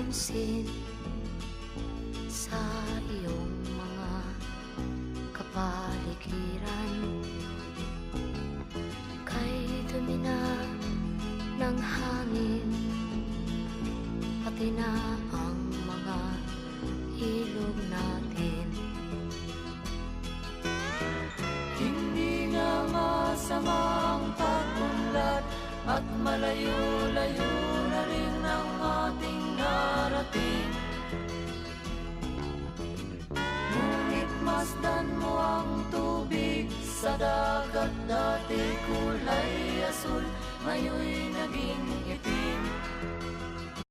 pansin sa iyong mga kapaligiran. Kay dumi na ng hangin Pati na ang mga ilog natin. Hindi nga masamang pagunlad At malayo-layo sa dagat Dati kulay asul, ngayon'y naging